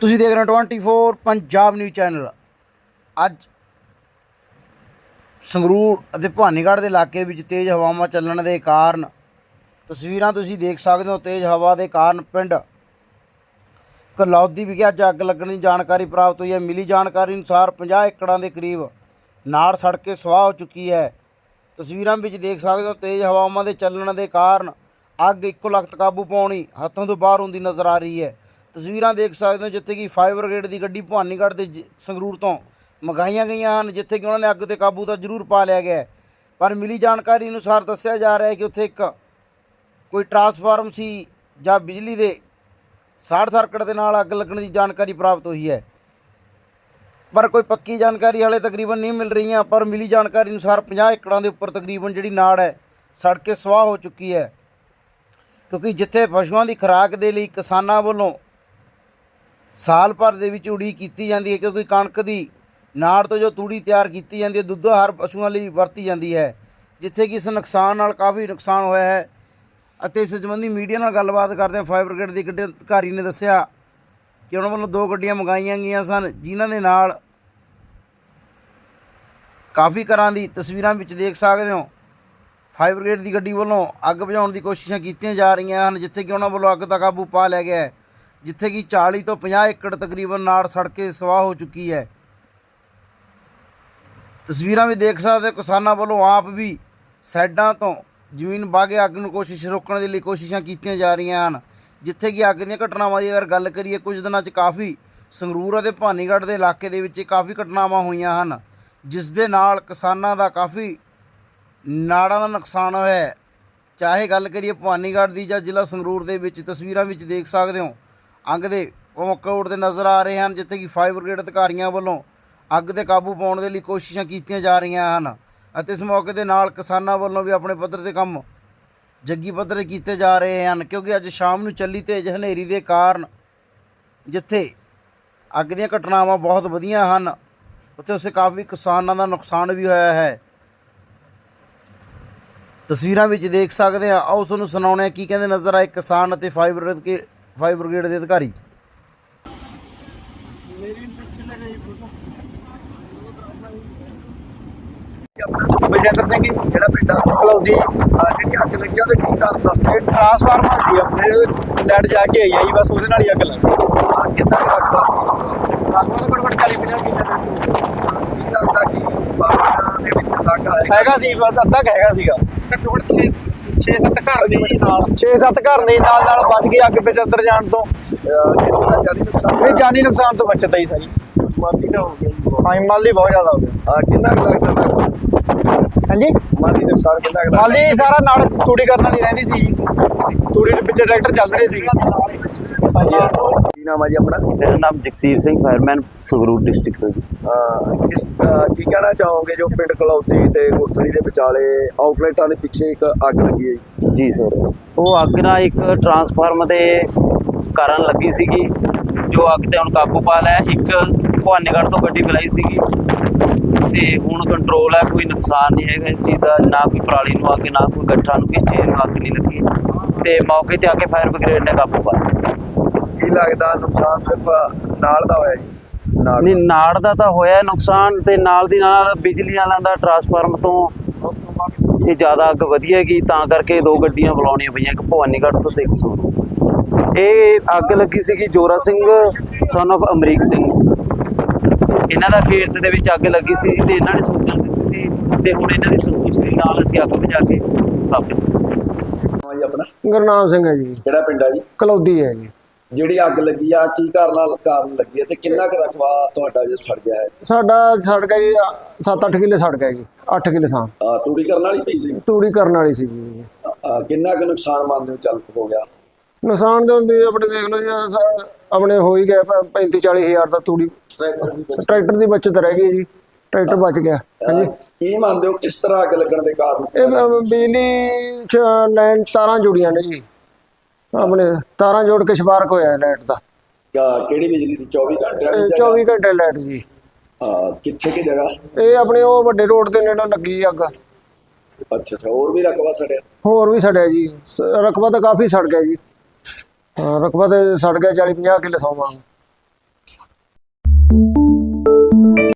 ਤੁਸੀਂ ਦੇਖ ਰਹੇ ਹੋ 24 ਪੰਜਾਬ ਨਿਊਜ਼ ਚੈਨਲ ਅੱਜ ਸੰਗਰੂਰ ਅਤੇ ਭਾਨੀਗੜ੍ਹ ਦੇ ਇਲਾਕੇ ਵਿੱਚ ਤੇਜ਼ ਹਵਾਵਾਂ ਚੱਲਣ ਦੇ ਕਾਰਨ, ਤਸਵੀਰਾਂ ਤੁਸੀਂ ਦੇਖ ਸਕਦੇ ਹੋ, ਤੇਜ਼ ਹਵਾ ਦੇ ਕਾਰਨ ਪਿੰਡ ਕਲੌਦੀ ਵਿਖੇ ਅੱਜ ਅੱਗ ਲੱਗਣ ਦੀ ਜਾਣਕਾਰੀ ਪ੍ਰਾਪਤ ਹੋਈ ਹੈ। ਮਿਲੀ ਜਾਣਕਾਰੀ ਅਨੁਸਾਰ 50 ਏਕੜਾਂ ਦੇ ਕਰੀਬ ਨਾੜ ਸੜ ਕੇ ਸਵਾਹ ਹੋ ਚੁੱਕੀ ਹੈ। ਤਸਵੀਰਾਂ ਵਿੱਚ ਦੇਖ ਸਕਦੇ ਹੋ, ਤੇਜ਼ ਹਵਾਵਾਂ ਦੇ ਚੱਲਣ ਦੇ ਕਾਰਨ ਅੱਗ ਇੱਕੋ ਲਖਤ ਕਾਬੂ ਪਾਉਣੀ ਹੱਥੋਂ ਤੋਂ ਬਾਹਰ ਹੁੰਦੀ ਨਜ਼ਰ ਆ ਰਹੀ ਹੈ। ਤਸਵੀਰਾਂ ਦੇਖ ਸਕਦੇ ਹੋ ਜਿੱਥੇ ਕਿ ਫਾਇਰ ਬ੍ਰਿਗੇਡ ਦੀ ਗੱਡੀ ਭਵਾਨੀਗੜ੍ਹ ਦੇ ਜ- ਸੰਗਰੂਰ ਤੋਂ ਮੰਗਾਈਆਂ ਗਈਆਂ ਹਨ, ਜਿੱਥੇ ਕਿ ਉਹਨਾਂ ਨੇ ਅੱਗ ਤੇ ਕਾਬੂ ਤਾਂ ਜ਼ਰੂਰ ਪਾ ਲਿਆ ਗਿਆ ਪਰ ਮਿਲੀ ਜਾਣਕਾਰੀ ਅਨੁਸਾਰ ਦੱਸਿਆ ਜਾ ਰਿਹਾ ਹੈ ਕਿ ਉੱਥੇ ਇੱਕ ਕੋਈ ਟਰਾਂਸਫਾਰਮ ਸੀ ਜਾਂ ਬਿਜਲੀ ਦੇ ਸ਼ਾਰਟ ਸਰਕਟ ਦੇ ਨਾਲ ਅੱਗ ਲੱਗਣ ਦੀ ਜਾਣਕਾਰੀ ਪ੍ਰਾਪਤ ਹੋਈ ਹੈ। ਪਰ ਕੋਈ ਪੱਕੀ ਜਾਣਕਾਰੀ ਹਾਲੇ ਤਕਰੀਬਨ ਨਹੀਂ ਮਿਲ ਰਹੀਆਂ, ਪਰ ਮਿਲੀ ਜਾਣਕਾਰੀ ਅਨੁਸਾਰ 50 ਏਕੜਾਂ ਦੇ ਉੱਪਰ ਤਕਰੀਬਨ ਜਿਹੜੀ ਨਾੜ ਹੈ ਸੜ ਕੇ ਸਵਾਹ ਹੋ ਚੁੱਕੀ ਹੈ। ਕਿਉਂਕਿ ਜਿੱਥੇ ਪਸ਼ੂਆਂ ਦੀ ਖੁਰਾਕ ਦੇ ਲਈ ਕਿਸਾਨਾਂ ਵੱਲੋਂ ਸਾਲ ਭਰ ਦੇ ਵਿੱਚ ਉਡੀਕ ਕੀਤੀ ਜਾਂਦੀ ਹੈ ਕਿਉਂਕਿ ਕਣਕ ਦੀ ਨਾੜ ਤੋਂ ਜੋ ਤੂੜੀ ਤਿਆਰ ਕੀਤੀ ਜਾਂਦੀ ਹੈ, ਦੁੱਧ ਹਰ ਪਸ਼ੂਆਂ ਲਈ ਵਰਤੀ ਜਾਂਦੀ ਹੈ, ਜਿੱਥੇ ਕਿ ਇਸ ਨੁਕਸਾਨ ਨਾਲ ਕਾਫੀ ਨੁਕਸਾਨ ਹੋਇਆ ਹੈ। ਅਤੇ ਇਸ ਸੰਬੰਧੀ ਮੀਡੀਆ ਨਾਲ ਗੱਲਬਾਤ ਕਰਦੇ ਫਾਇਰ ਬ੍ਰਿਗੇਡ ਦੇ ਗੱਡੀ ਅਧਿਕਾਰੀ ਨੇ ਦੱਸਿਆ ਕਿ ਉਹਨਾਂ ਵੱਲੋਂ ਦੋ ਗੱਡੀਆਂ ਮੰਗਾਈਆਂ ਗਈਆਂ ਸਨ, ਜਿਨ੍ਹਾਂ ਦੇ ਨਾਲ ਕਾਫੀ ਘਰਾਂ ਦੀ ਤਸਵੀਰਾਂ ਵਿੱਚ ਦੇਖ ਸਕਦੇ ਹੋ। ਫਾਇਰ ਬ੍ਰਿਗੇਡ ਦੀ ਗੱਡੀ ਵੱਲੋਂ ਅੱਗ ਬੁਝਾਉਣ ਦੀ ਕੋਸ਼ਿਸ਼ਾਂ ਕੀਤੀਆਂ ਜਾ ਰਹੀਆਂ ਹਨ, ਜਿੱਥੇ ਕਿ ਉਹਨਾਂ ਵੱਲੋਂ ਅੱਗ ਦਾ ਕਾਬੂ ਪਾ ਲਿਆ ਗਿਆ ਹੈ। ਜਿੱਥੇ ਕਿ 40 ਤੋਂ 50 ਏਕੜ ਤਕਰੀਬਨ ਨਾੜ ਸੜ ਕੇ ਸਵਾਹ ਹੋ ਚੁੱਕੀ ਹੈ। ਤਸਵੀਰਾਂ ਵੀ ਦੇਖ ਸਕਦੇ ਹੋ, ਕਿਸਾਨਾਂ ਵੱਲੋਂ ਆਪ ਵੀ ਸਾਈਡਾਂ ਤੋਂ ਜ਼ਮੀਨ ਬਾਗੇ ਅੱਗ ਨੂੰ ਕੋਸ਼ਿਸ਼ ਰੋਕਣ ਦੇ ਲਈ ਕੋਸ਼ਿਸ਼ਾਂ ਕੀਤੀਆਂ ਜਾ ਰਹੀਆਂ ਹਨ। ਜਿੱਥੇ ਕਿ ਅੱਗ ਦੀਆਂ ਘਟਨਾਵਾਂ ਦੀ ਅਗਰ ਗੱਲ ਕਰੀਏ, ਕੁਝ ਦਿਨਾਂ 'ਚ ਕਾਫੀ ਸੰਗਰੂਰ ਅਤੇ ਭਾਨੀਗੜ੍ਹ ਦੇ ਇਲਾਕੇ ਦੇ ਵਿੱਚ ਕਾਫੀ ਘਟਨਾਵਾਂ ਹੋਈਆਂ ਹਨ, ਜਿਸ ਦੇ ਨਾਲ ਕਿਸਾਨਾਂ ਦਾ ਕਾਫੀ ਨਾੜਾਂ ਦਾ ਨੁਕਸਾਨ ਹੋਇਆ ਹੈ। ਚਾਹੇ ਗੱਲ ਕਰੀਏ ਭਵਾਨੀਗੜ੍ਹ ਦੀ ਜਾਂ ਜ਼ਿਲ੍ਹਾ ਸੰਗਰੂਰ ਦੇ ਵਿੱਚ, ਤਸਵੀਰਾਂ ਵਿੱਚ ਦੇਖ ਸਕਦੇ ਹੋ ਅੱਗ ਦੇ ਮੌਕੇ ਉੱਡਦੇ ਨਜ਼ਰ ਆ ਰਹੇ ਹਨ, ਜਿੱਥੇ ਕਿ ਫਾਇਰ ਬ੍ਰਿਗੇਡ ਅਧਿਕਾਰੀਆਂ ਵੱਲੋਂ ਅੱਗ ਤੇ ਕਾਬੂ ਪਾਉਣ ਦੇ ਲਈ ਕੋਸ਼ਿਸ਼ਾਂ ਕੀਤੀਆਂ ਜਾ ਰਹੀਆਂ ਹਨ ਅਤੇ ਇਸ ਮੌਕੇ ਦੇ ਨਾਲ ਕਿਸਾਨਾਂ ਵੱਲੋਂ ਵੀ ਆਪਣੇ ਪੱਧਰ ਤੇ ਕੰਮ ਜੱਗੀ ਪੱਧਰ ਤੇ ਕੀਤੇ ਜਾ ਰਹੇ ਹਨ, ਕਿਉਂਕਿ ਅੱਜ ਸ਼ਾਮ ਨੂੰ ਚੱਲੀ ਤੇਜ਼ ਹਨੇਰੀ ਦੇ ਕਾਰਨ ਜਿੱਥੇ ਅੱਗ ਦੀਆਂ ਘਟਨਾਵਾਂ ਬਹੁਤ ਵਧੀਆਂ ਹਨ, ਉੱਥੇ ਉਸੇ ਕਾਫੀ ਕਿਸਾਨਾਂ ਦਾ ਨੁਕਸਾਨ ਵੀ ਹੋਇਆ ਹੈ। ਤਸਵੀਰਾਂ ਵਿੱਚ ਦੇਖ ਸਕਦੇ ਆ ਆਓ ਤੁਹਾਨੂੰ ਸੁਣਾਉਣੇ ਆ ਕੀ ਕਹਿੰਦੇ ਨਜ਼ਰ ਆਏ ਕਿਸਾਨ ਅਤੇ ਫਾਇਰ ਬ੍ਰਿਗੇਡ ਕੇ ਫਾਇਰ ਬ੍ਰਿਗੇਡ ਦੇ ਅਧਿਕਾਰੀ। ਬਲਜਿੰਦਰ ਸਿੰਘ ਜਿਹੜਾ ਪਿੰਡ ਕਲੌਦੀ ਜਿਹੜੀ ਅੱਗ ਲੱਗੀ ਉਹਦੇ ਕੀ ਕਾਰਨ ਦੱਸ ਇਹ ਟਰਾਂਸਫਾਰਮਰ ਸੀ ਆਪਣੇ ਲੈਟ ਜਾ ਕੇ ਆਈ ਆ ਜੀ ਬਸ ਉਹਦੇ ਨਾਲ ਹੀ ਅੱਗ ਲੱਗ ਗਈ। ਆ ਕਿੰਨਾ ਕੁ ਅੱਗ ਲੱਗ ਅੱਗ ਵਾਲਾ ਬੜ ਬੜ 40 50 ਕਿੱਲੇ ਦੇ ਕੀ ਲੱਗਦਾ ਕਿ ਬਾਹਰ ਦੇ ਵਿੱਚ ਲੱਗ ਆਇਆ ਹੈਗਾ ਸੀ ਬਸ ਅੱਧਾ ਹੈਗਾ ਸੀਗਾ। ਘੱਟੋ ਘੱਟ 6 6-7 ਘਰ ਨੇ ਜੀ ਨਾਲ। 6-7 ਘਰ ਨੇ ਨਾਲ ਨਾਲ ਬਚ ਗਏ ਅੱਗ ਵਿੱਚ ਅੰਦਰ ਜਾਣ ਤੋਂ। ਨਹੀਂ ਜਾਨੀ ਨੁਕਸਾਨ ਤੋਂ ਬਚਦਾ ਹੀ ਸਹੀ। ਮਾਲੀ ਨਾ ਹੋ ਗਿਆ ਜੀ ਹਾਂ ਮਾਲੀ ਬਹੁਤ ਜ਼ਿਆਦਾ ਹੋ ਗਿਆ। ਆ ਕਿੰਨਾ ਕੁ ਲੱਗਦਾ ਹਾਂਜੀ? ਮਾਲੀ ਨੁਕਸਾਨ ਕਿੰਨਾ ਕੁ ਮਾਲੀ ਸਾਰਾ ਨਾਲ ਤੂੜੀ ਕਰਨ ਵਾਲੀ ਰਹਿੰਦੀ ਸੀ। ਤੂੜੀ ਦੇ ਪਿੱਛੇ ਟਰੈਕਟਰ ਚੱਲ ਰਹੇ ਸੀ। ਹਾਂਜੀ ਕੀ ਨਾਮ ਆ ਜੀ ਆਪਣਾ? ਮੇਰਾ ਨਾਮ ਜਗਸੀਰ ਸਿੰਘ ਫਾਇਰਮੈਨ ਸੰਗਰੂਰ ਡਿਸਟ੍ਰਿਕਟ ਤੋਂ ਜੀ। ਅਹ ਕਿਸ ਅਹ ਕੀ ਕਹਿਣਾ ਚਾਹੋਗੇ ਜੋ ਪਿੰਡ ਕਲੌਤੀ ਤੇ ਗੁਰਤਰੀ ਦੇ ਵਿਚਾਲੇ ਆਊਟਲੈਟਾਂ ਦੇ ਪਿੱਛੇ ਇੱਕ ਅੱਗ ਲੱਗੀ ਹੈ ਜੀ? ਜੀ ਸਰ। ਉਹ ਅੱਗ ਨਾਲ ਇੱਕ ਟਰਾਂਸਫਾਰਮ ਦੇ ਕਾਰਨ ਲੱਗੀ ਸੀਗੀ। ਜੋ ਅੱਗ ਤੇ ਹੁਣ ਕਾਬੂ ਪਾ ਲਿਆ ਇੱਕ ਭਵਾਨੀਗੜ੍ਹ ਤੋਂ ਗੱਡੀ ਬੁਲਾਈ ਸੀਗੀ। ਤੇ ਹੁਣ ਕੰਟਰੋਲ ਹੈ ਕੋਈ ਨੁਕਸਾਨ ਨਹੀਂ ਹੈਗਾ ਇਸ ਚੀਜ਼ ਦਾ ਨਾ ਕੋਈ ਪਰਾਲੀ ਨੂੰ ਅੱਗ ਨਾ ਕੋਈ ਗੱਠਾਂ ਨੂੰ ਕਿਸੇ ਚੀਜ਼ ਨੂੰ ਅੱਗ ਨਹੀਂ ਲੱਗੀ। ਤੇ ਮੌਕੇ ਤੇ ਆ ਕੇ ਫਾਇਰ ਬ੍ਰਿਗੇਡ ਨੇ ਕਾਬੂ ਪਾ ਲਿਆ। ਕੀ ਲੱਗਦਾ ਨੁਕਸਾਨ ਸਿਰਫ ਨਾਲ ਦਾ ਹੋਇਆ ਜੀ? ਨਹੀਂ ਨਾੜ ਦਾ ਤਾਂ ਹੋਇਆ ਨੁਕਸਾਨ ਤੇ ਨਾਲ ਦੀ ਨਾਲ ਬਿਜਲੀ ਵਾਲਿਆਂ ਦਾ ਟਰਾਂਸਫਾਰਮ ਤੋਂ ਇਹ ਜ਼ਿਆਦਾ ਅੱਗ ਵਧੀ ਹੈਗੀ ਤਾਂ ਕਰਕੇ ਦੋ ਗੱਡੀਆਂ ਬੁਲਾਉਣੀਆਂ ਪਈਆਂ ਇੱਕ ਭਵਾਨੀਗੜ੍ਹ ਤੋਂ ਤੇ ਇੱਕ ਸੰਗਰੂਰ ਇਹ ਅੱਗ ਲੱਗੀ ਸੀਗੀ ਜੋਰਾ ਸਿੰਘ ਸਨ of ਅਮਰੀਕ ਸਿੰਘ। ਇਹਨਾਂ ਦਾ ਖੇਤ ਦੇ ਵਿੱਚ ਅੱਗ ਲੱਗੀ ਸੀ ਤੇ ਇਹਨਾਂ ਨੇ ਸੂਚਨਾ ਦਿੱਤੀ ਸੀ ਤੇ ਹੁਣ ਇਹਨਾਂ ਦੀ ਸੰਤੁਸ਼ਟੀ ਨਾਲ ਅਸੀਂ ਅੱਗ ਬੁਝਾ ਕੇ ਵਾਪਸ ਆ ਜੀ ਆਪਣਾ? ਗੁਰਨਾਮ ਸਿੰਘ ਹੈ ਜੀ। ਕਿਹੜਾ ਪਿੰਡ ਆ ਜੀ? ਕਲੌਦੀ ਹੈ ਜੀ। ਜਿਹੜੀ ਅੱਗ ਲੱਗੀ ਆ ਕੀ ਕਾਰਨ ਨਾਲ ਕਾਰਨ ਲੱਗੀ ਹੈ ਤੇ ਕਿੰਨਾ ਕੁ ਰਕਬਾ ਤੁਹਾਡਾ ਜੇ ਸੜ ਗਿਆ ਹੈ? ਸਾਡਾ ਸੜ ਗਿਆ ਜੀ 7-8 ਕਿੱਲੇ ਸੜ ਗਿਆ ਜੀ 8 ਕਿੱਲੇ ਥਾਂ। ਤੂੜੀ ਕਰਨ ਵਾਲੀ ਪਈ ਸੀ? ਤੂੜੀ ਕਰਨ ਵਾਲੀ ਸੀ ਜੀ। ਕਿੰਨਾ ਕੁ ਨੁਕਸਾਨ ਮੰਨਦੇ ਹੋ ਚੱਲ ਹੋ ਗਿਆ? ਨੁਕਸਾਨ ਦੇ ਹੁੰਦੇ ਆਪਣੇ ਦੇਖ ਲਓ ਜੀ ਆਪਣੇ ਹੋ ਹੀ ਗਿਆ 35-40 ਹਜ਼ਾਰ ਦਾ ਤੂੜੀ ਟਰੈਕਟਰ ਦੀ ਬਚਤ। ਰਹਿ ਗਈ ਜੀ ਟਰੈਕਟਰ ਬਚ ਗਿਆ ਹਾਂਜੀ। ਕੀ ਮੰਨਦੇ ਹੋ ਕਿਸ ਤਰ੍ਹਾਂ ਅੱਗ ਲੱਗਣ ਦੇ ਕਾਰਨ? ਇਹ ਬਿਜਲੀ ਚ ਲਾਈਨ ਤਾਰਾਂ ਜੁੜੀਆਂ ਨੇ ਜੀ। ਆਪਣੇ ਤਾਰਾਂ ਜੋੜ ਕੇ ਸਪਾਰਕ ਹੋਇਆ ਲਾਈਟ ਦਾ। ਕਿਹੜੀ ਬਿਜਲੀ ਦੀ? 24 ਘੰਟੇ ਇਹ ਵਾਲੀ ਜਾਂ- 24 ਘੰਟੇ ਲਾਈਟ ਜੀ। ਅਹ ਕਿੱਥੇ ਕੀ ਜਗ੍ਹਾ? ਇਹ ਆਪਣੇ ਉਹ ਵੱਡੇ ਰੋਡ ਦੇ ਨੇੜੇ ਲੱਗੀ ਅੱਗ। ਅੱਛਾ ਅੱਛਾ ਹੋਰ ਵੀ ਰਕਬਾ ਸੜਿਆ? ਹੋਰ ਵੀ ਸੜਿਆ ਜੀ। ਰਕਬਾ ਤਾਂ ਕਾਫੀ ਸੜ ਗਿਆ ਜੀ। ਹਾਂ ਰਕਬਾ ਤੇ ਸੜ ਗਿਆ 40 50 ਕਿੱਲੇ ਸੌ ਵਾਂਗ